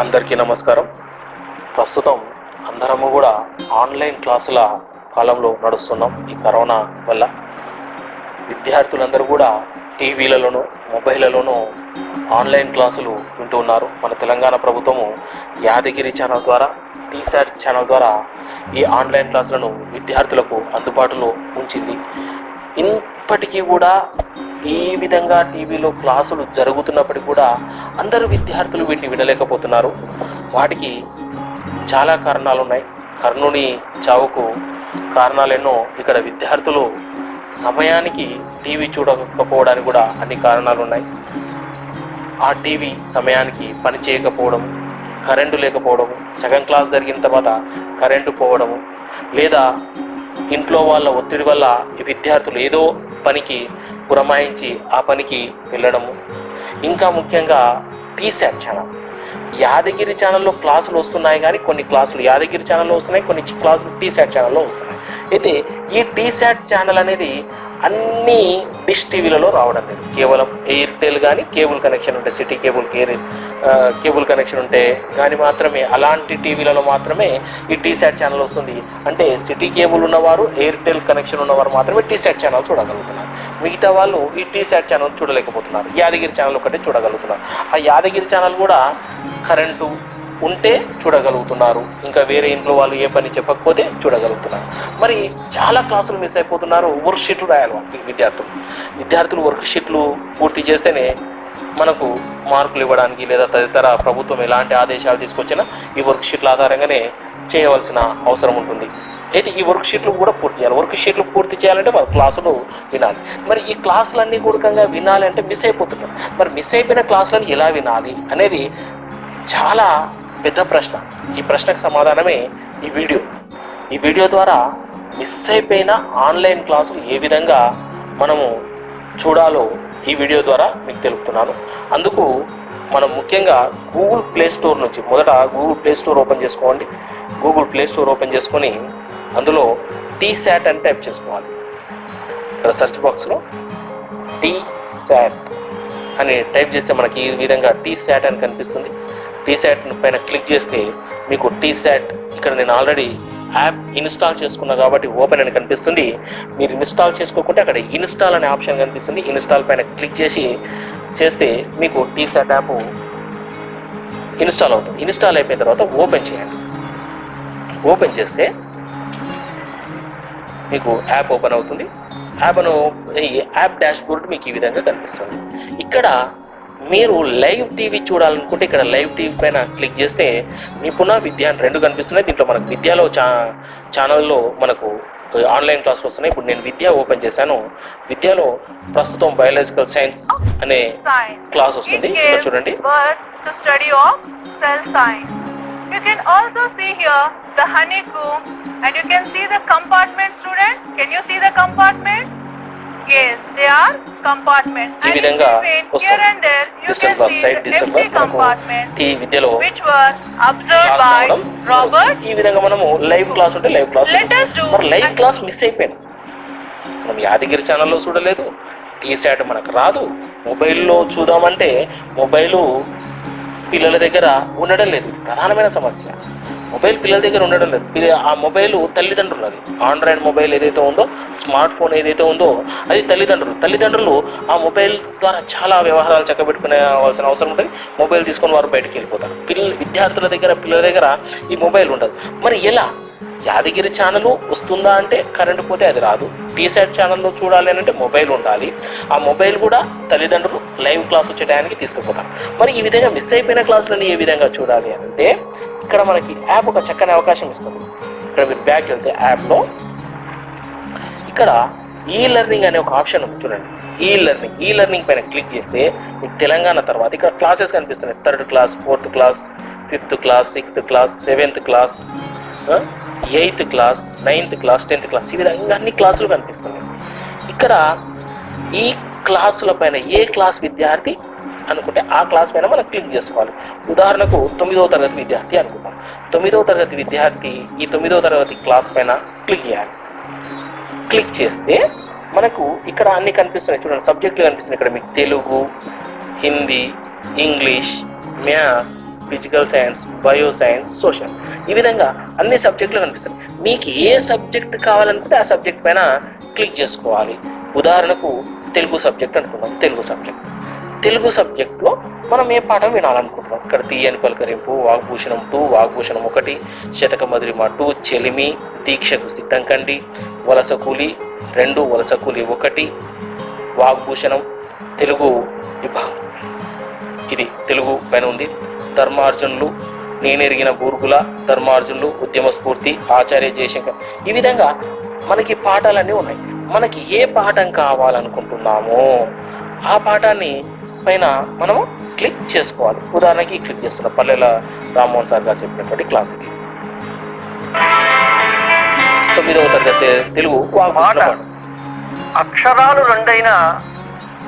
అందరికీ నమస్కారం. ప్రస్తుతం అందరము కూడా ఆన్లైన్ క్లాసుల కాలంలో నడుస్తున్నాం ఈ కరోనా వల్ల. విద్యార్థులందరూ కూడా టీవీలలోనూ మొబైల్లోనూ ఆన్లైన్ క్లాసులు వింటూ ఉన్నారు. మన తెలంగాణ ప్రభుత్వము యాదగిరి ఛానల్ ద్వారా టీసాట్ ఛానల్ ద్వారా ఈ ఆన్లైన్ క్లాసులను విద్యార్థులకు అందుబాటులో ఉంచింది. ఇప్పటికీ కూడా ఈ విధంగా టీవీలో క్లాసులు జరుగుతున్నప్పటికీ కూడా అందరూ విద్యార్థులు వీటిని వినలేకపోతున్నారు. వాటికి చాలా కారణాలు ఉన్నాయి కర్ణుని చావుకు కారణాలేనో ఇక్కడ విద్యార్థులు సమయానికి టీవీ చూడకపోవడానికి కూడా అన్ని కారణాలు ఉన్నాయి ఆ టీవీ సమయానికి పని చేయకపోవడం కరెంటు లేకపోవడము సెకండ్ క్లాస్ జరిగిన తర్వాత కరెంటు పోవడము లేదా ఇంట్లో వాళ్ళ ఒత్తిడి వల్ల ఈ విద్యార్థులు ఏదో పనికి పురమాయించి ఆ పనికి వెళ్ళడము. ఇంకా ముఖ్యంగా టీశాట్ ఛానల్ యాదగిరి ఛానల్లో క్లాసులు వస్తున్నాయి కానీ కొన్ని క్లాసులు యాదగిరి ఛానల్లో వస్తున్నాయి కొన్ని చి- క్లాసులు టీశాట్ ఛానల్లో వస్తున్నాయి. అయితే ఈ టీశాట్ ఛానల్ అనేది అన్ని డిష్ టీవీలలో రావడం లేదు. కేవలం ఎయిర్టెల్ కానీ కేబుల్ కనెక్షన్ ఉంటే city cable care cable connection ఉంటే కానీ మాత్రమే అలాంటి టీవీలలో మాత్రమే ఈ టీశాట్ ఛానల్ వస్తుంది. అంటే సిటీ కేబుల్ ఉన్నవారు ఎయిర్టెల్ కనెక్షన్ ఉన్నవారు మాత్రమే టీశాట్ ఛానల్ చూడగలుగుతున్నారు. మిగతా వాళ్ళు ఈ టీశాట్ ఛానల్ చూడలేకపోతున్నారు. యాదగిరి ఛానల్ ఒకటే చూడగలుగుతున్నారు. ఆ యాదగిరి ఛానల్ కూడా కరెంటు ఉంటే చూడగలుగుతున్నారు. ఇంకా వేరే ఇంట్లో వాళ్ళు ఏ పని చెప్పకపోతే చూడగలుగుతున్నారు. మరి చాలా క్లాసులు మిస్ అయిపోతున్నారు వర్క్ షీట్లు రాయాలి విద్యార్థులు. విద్యార్థులు వర్క్ షీట్లు పూర్తి చేస్తేనే మనకు మార్కులు ఇవ్వడానికి లేదా తదితర ప్రభుత్వం ఎలాంటి ఆదేశాలు తీసుకొచ్చినా ఈ వర్క్ షీట్ల ఆధారంగానే చేయవలసిన అవసరం ఉంటుంది. అయితే ఈ వర్క్ షీట్లు కూడా పూర్తి చేయాలి. వర్క్ షీట్లు పూర్తి చేయాలంటే మన క్లాసులు వినాలి. మరి ఈ క్లాసులన్నీ కూడా వినాలి అంటే మిస్ అయిపోతున్నారు మరి మిస్ అయిపోయిన క్లాసులను ఎలా వినాలి అనేది చాలా పెద్ద ప్రశ్న. ఈ ప్రశ్నకు సమాధానమే ఈ వీడియో. ఈ వీడియో ద్వారా మిస్ అయిపోయిన ఆన్లైన్ క్లాసులు ఏ విధంగా మనము చూడాలో ఈ వీడియో ద్వారా మీకు తెలుపుతున్నాను. అందుకు మనం ముఖ్యంగా గూగుల్ ప్లే స్టోర్ నుంచి మొదట గూగుల్ ప్లే స్టోర్ ఓపెన్ చేసుకోండి. గూగుల్ ప్లే స్టోర్ ఓపెన్ చేసుకొని అందులో టీ శాట్ అని టైప్ చేసుకోవాలి. ఇక్కడ సెర్చ్ బాక్స్లో టీ శాట్ అని టైప్ చేస్తే మనకి ఈ విధంగా టీ శాట్ అని కనిపిస్తుంది. టీశాట్ పైన క్లిక్ చేస్తే మీకు టీ శాట్ ఇక్కడ నేను ఆల్రెడీ యాప్ ఇన్స్టాల్ చేసుకున్నా కాబట్టి ఓపెన్ అని కనిపిస్తుంది. మీరు ఇన్స్టాల్ చేసుకోకుంటే అక్కడ ఇన్స్టాల్ అనే ఆప్షన్ కనిపిస్తుంది. ఇన్స్టాల్ పైన క్లిక్ చేసి చేస్తే మీకు టీశాట్ యాప్ ఇన్స్టాల్ అవుతుంది. ఇన్స్టాల్ అయిపోయిన తర్వాత ఓపెన్ చేయండి. ఓపెన్ చేస్తే మీకు యాప్ ఓపెన్ అవుతుంది. యాప్ను ఈ యాప్ డాష్ బోర్డ్ మీకు ఈ విధంగా కనిపిస్తుంది. ఇక్కడ మీరు లైవ్ టీవీ చూడాలనుకుంటే ఇక్కడ లైవ్ టీవీ పైన క్లిక్ చేస్తే నిపుణ విద్య అని రెండు కనిపిస్తున్నాయి దీంట్లో మనకు విద్యలో చా ఛానల్లో మనకు ఆన్లైన్ క్లాసులు వస్తున్నాయి ఇప్పుడు నేను విద్య ఓపెన్ చేశాను విద్యలో ప్రస్తుతం బయాలజికల్ సైన్స్ అనే. క్లాస్ వస్తుంది ఇక్కడ చూడండి birth to study of cell science. You can also see here the honeycomb and you can see the compartment student. Can you see the compartments? ఈ విధంగా వస్తుంది you digital class side digital class మనకు ఈ విద్యలో which were observed class by రావడం Robert. ఈ విధంగా మనము లైవ్ క్లాస్ ఉంటే live class Let us do మరి లైవ్ క్లాస్ మిస్ అయిపోయింది. మనం యాదగిరి ఛానల్లో చూడలేదు. ఈ శాట్ మనకు రాదు. మొబైల్లో చూద్దామంటే మొబైలు పిల్లల దగ్గర ఉండడం లేదు. ప్రధానమైన సమస్య. మొబైల్ పిల్లల దగ్గర ఉండడం లేదు. ఆ మొబైల్ తల్లిదండ్రులది ఆండ్రాయిడ్ మొబైల్ ఏదైతే ఉందో స్మార్ట్ ఫోన్ ఏదైతే ఉందో అది తల్లిదండ్రులు. తల్లిదండ్రులు ఆ మొబైల్ ద్వారా చాలా వ్యవహారాలు చక్కబెట్టుకునేవాల్సిన అవసరం ఉంటుంది. మొబైల్ తీసుకొని వారు బయటికి వెళ్ళిపోతారు. పిల్లలు విద్యార్థుల దగ్గర పిల్లల దగ్గర ఈ మొబైల్ ఉండదు. మరి ఎలా? యాదగిరి ఛానల్ వస్తుందా అంటే కరెంట్ పోతే అది రాదు. టీసెట్ ఛానల్లో చూడాలి అని అంటే మొబైల్ ఉండాలి. ఆ మొబైల్ కూడా తల్లిదండ్రులు లైవ్ క్లాస్ వచ్చే టయానికి తీసుకుపోతారు. మరి ఈ విధంగా మిస్ అయిపోయిన క్లాసులను ఏ విధంగా చూడాలి అంటే ఇక్కడ మనకి యాప్ ఒక చక్కని అవకాశం ఇస్తుంది. ఇక్కడ మీరు బ్యాక్ వెళ్తే యాప్లో ఇక్కడ ఈ లెర్నింగ్ అనే ఒక ఆప్షన్ ఉంది చూడండి. ఈ లెర్నింగ్ ఈ లెర్నింగ్ పైన క్లిక్ చేస్తే మీకు తెలంగాణ తర్వాత ఇక్కడ క్లాసెస్ కనిపిస్తున్నాయి. Third class fourth class fifth class sixth class seventh class eighth class ninth class tenth class ఈ విధంగా అన్ని క్లాసులు కనిపిస్తున్నాయి. ఇక్కడ ఈ క్లాసుల పైన ఏ క్లాస్ విద్యార్థి అనుకుంటే ఆ క్లాస్ పైన మనం క్లిక్ చేసుకోవాలి. ఉదాహరణకు తొమ్మిదవ తరగతి విద్యార్థి అనుకుందాం. తొమ్మిదవ తరగతి విద్యార్థి ఈ తొమ్మిదవ తరగతి క్లాస్ పైన క్లిక్ చేయాలి. క్లిక్ చేస్తే మనకు ఇక్కడ అన్ని కనిపిస్తున్నాయి. చూడండి సబ్జెక్టులు కనిపిస్తున్నాయి. ఇక్కడ మీకు Telugu Hindi English maths physical science bio science social. ఈ విధంగా అన్ని సబ్జెక్టులు కనిపిస్తాయి మీకు ఏ సబ్జెక్ట్ కావాలనుకుంటే ఆ సబ్జెక్ట్ పైన క్లిక్ చేసుకోవాలి. ఉదాహరణకు తెలుగు సబ్జెక్ట్ అనుకుందాం. తెలుగు సబ్జెక్ట్. తెలుగు సబ్జెక్ట్లో మనం ఏ పాఠం వినాలనుకుంటున్నాం? ఇక్కడ తీయని పలకరింపు వాగ్భూషణం టూ వాగ్భూషణం ఒకటి శతక మధురిమ టూ చెలిమి దీక్షకు సిద్ధం కండి వలస కూలి రెండు వలస కూలి ఒకటి వాగ్భూషణం తెలుగు విభాగం. ఇది తెలుగు పైన ఉంది. ధర్మార్జునులు నేనెరిగిన బూర్గుల ధర్మార్జునులు ఉద్యమ స్ఫూర్తి ఆచార్య జయశంకర్. ఈ విధంగా మనకి పాఠాలన్నీ ఉన్నాయి. మనకి ఏ పాఠం కావాలనుకుంటున్నామో ఆ పాఠాన్ని పైన మనము క్లిక్ చేసుకోవాలి. ఉదాహరణకి క్లిక్ చేస్తున్నాం పల్లెల రామ్మోహన్ సార్ గారు చెప్పినటువంటి క్లాస్ ఇది తొమ్మిదవ తరగతి తెలుగు. అక్షరాలు రెండైన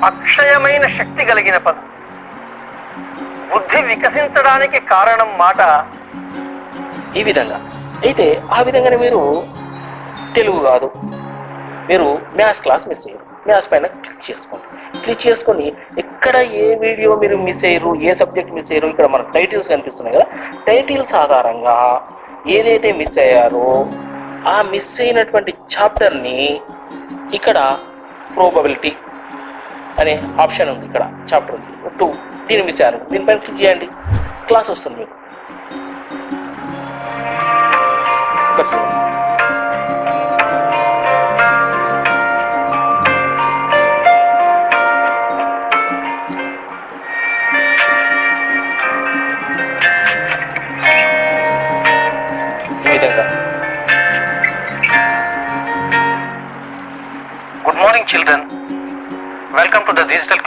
అక్షయమైన శక్తి కలిగిన పదం. బుద్ధి వికసించడానికి కారణం మాట. ఈ విధంగా. అయితే ఆ విధంగానే మీరు తెలుగు కాదు. మీరు మ్యాథ్స్ క్లాస్ మిస్ అయ్యారు మ్యాథ్స్ పైన క్లిక్ చేసుకోండి క్లిక్ చేసుకొని ఎక్కడ ఏ వీడియో మీరు మిస్ అయ్యారు ఏ సబ్జెక్ట్ మిస్ అయ్యారు ఇక్కడ మనకు టైటిల్స్ కనిపిస్తున్నాయి కదా. టైటిల్స్ ఆధారంగా ఏదైతే మిస్ అయ్యారో ఆ మిస్ అయినటువంటి చాప్టర్ని ఇక్కడ ప్రోబబిలిటీ అనే ఆప్షన్ ఉంది ఇక్కడ చాప్టర్ ఉంది. టూ దీన్ని మిస్ అయ్యారు. దీనిపైన క్లిక్ చేయండి. క్లాస్ వస్తుంది మీకు.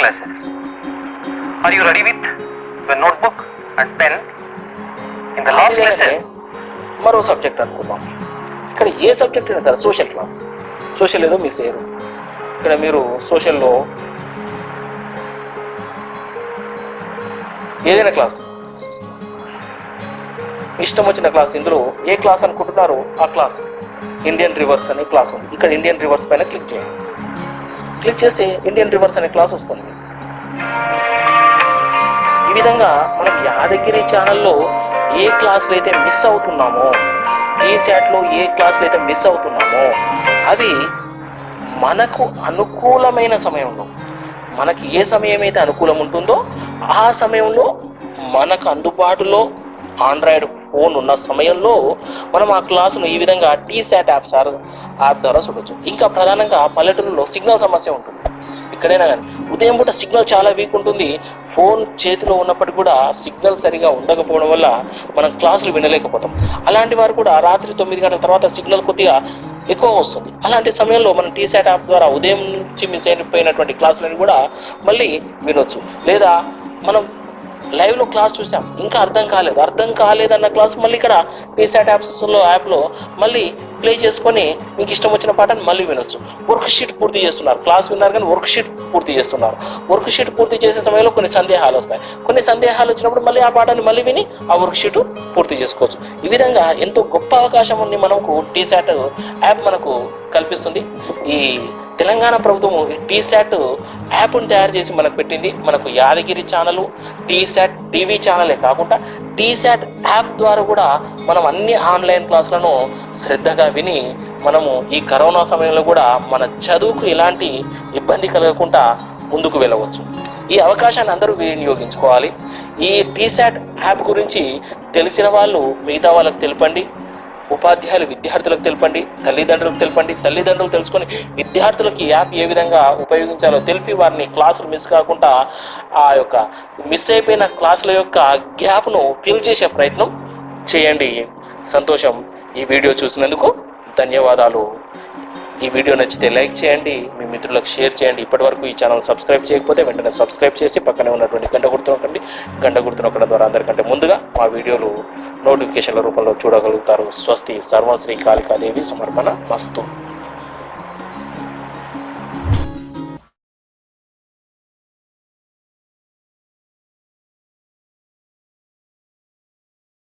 Classes are you ready with your notebook and pen in the last lesson మరో సబ్జెక్ట్ అనుకుందాం. ఇక్కడ ఏ సబ్జెక్ట్ అయినా సరే సోషల్ క్లాస్ సోషల్ ఏదో మిస్ అయ్యారు. ఇక్కడ మీరు సోషల్లో ఏదైనా క్లాస్ ఇష్టం వచ్చిన క్లాస్ ఇందులో ఏ క్లాస్ అనుకుంటున్నారో ఆ క్లాస్ ఇండియన్ రివర్స్ అనే క్లాస్ ఉంది. ఇక్కడ ఇండియన్ రివర్స్ పైన క్లిక్ చేయండి. క్లిక్ చేస్తే ఇండియన్ రివర్స్ అనే క్లాస్ వస్తుంది. ఈ విధంగా మనం యాదగిరి ఛానల్లో ఏ క్లాసులు అయితే మిస్ అవుతున్నామో లో ఏ క్లాసులు అయితే మిస్ అవుతున్నామో అవి మనకు అనుకూలమైన సమయంలో మనకి ఏ సమయం అయితే అనుకూలం ఉంటుందో ఆ సమయంలో మనకు అందుబాటులో ఆండ్రాయిడ్ ఫోన్ ఉన్న సమయంలో మనం ఆ క్లాసును ఈ విధంగా T SAT app sir app ద్వారా చూడొచ్చు. ఇంకా ప్రధానంగా పల్లెటూరులో సిగ్నల్ సమస్య ఉంటుంది. ఎక్కడైనా కానీ. ఉదయం పూట సిగ్నల్ చాలా వీక్ ఉంటుంది. ఫోన్ చేతిలో ఉన్నప్పటికీ కూడా సిగ్నల్ సరిగా ఉండకపోవడం వల్ల మనం క్లాసులు వినలేకపోతాం. అలాంటి వారు కూడా రాత్రి తొమ్మిది గంటల తర్వాత సిగ్నల్ కొద్దిగా ఎక్కువ వస్తుంది. అలాంటి సమయంలో మనం టీ యాప్ ద్వారా ఉదయం నుంచి మిస్ అయిపోయినటువంటి క్లాసులను కూడా మళ్ళీ వినొచ్చు. లేదా మనం లైవ్లో క్లాస్ చూసాం. ఇంకా అర్థం కాలేదు. అర్థం కాలేదన్న క్లాస్ మళ్ళీ ఇక్కడ టీసాట్ యాప్స్లో యాప్లో మళ్ళీ ప్లే చేసుకొని మీకు ఇష్టం వచ్చిన పాటను మళ్ళీ వినొచ్చు. వర్క్ షీట్ పూర్తి చేస్తున్నారు. క్లాస్ విన్నారు కానీ వర్క్ షీట్ పూర్తి చేస్తున్నారు. వర్క్ షీట్ పూర్తి చేసే సమయంలో కొన్ని సందేహాలు వస్తాయి. కొన్ని సందేహాలు వచ్చినప్పుడు మళ్ళీ ఆ పాటను మళ్ళీ విని ఆ వర్క్ షీట్ పూర్తి చేసుకోవచ్చు. ఈ విధంగా ఎంతో గొప్ప అవకాశం ఉంది. మనకు టీసాట్ యాప్ మనకు కల్పిస్తుంది. ఈ తెలంగాణ ప్రభుత్వం టీశాట్ యాప్ను తయారు చేసి మనకు పెట్టింది. మనకు యాదగిరి ఛానల్ టీశాట్ టీవీ ఛానలే కాకుండా టీశాట్ యాప్ ద్వారా కూడా మనం అన్ని ఆన్లైన్ క్లాసులను శ్రద్ధగా విని మనము ఈ కరోనా సమయంలో కూడా మన చదువుకు ఎలాంటి ఇబ్బంది కలగకుండా ముందుకు వెళ్ళవచ్చు. ఈ అవకాశాన్ని అందరూ వినియోగించుకోవాలి. ఈ టీశాట్ యాప్ గురించి తెలిసిన వాళ్ళు మిగతా వాళ్ళకి తెలపండి. ఉపాధ్యాయులు విద్యార్థులకు తెలపండి తల్లిదండ్రులకు తెలపండి తల్లిదండ్రులు తెలుసుకొని విద్యార్థులకు ఈ యాప్ ఏ విధంగా ఉపయోగించాలో తెలిపి వారిని క్లాసులు మిస్ కాకుండా ఆ యొక్క మిస్ అయిపోయిన క్లాసుల యొక్క గ్యాప్ను ఫిల్ చేసే ప్రయత్నం చేయండి. సంతోషం ఈ వీడియో చూసినందుకు ధన్యవాదాలు. ఈ వీడియో నచ్చితే లైక్ చేయండి మీ మిత్రులకు షేర్ చేయండి. ఇప్పటివరకు ఈ ఛానల్ సబ్స్క్రైబ్ చేయకపోతే వెంటనే సబ్స్క్రైబ్ చేసి పక్కనే ఉన్నటువంటి గంట గుర్తు నొక్కండి. గంట గుర్తు నొక్కడం ద్వారా అందరికంటే ముందుగా మా వీడియోలు నోటిఫికేషన్ల రూపంలో చూడగలుగుతారు. స్వస్తి సర్వశ్రీ కాళికాదేవి సమర్పణ మస్తు.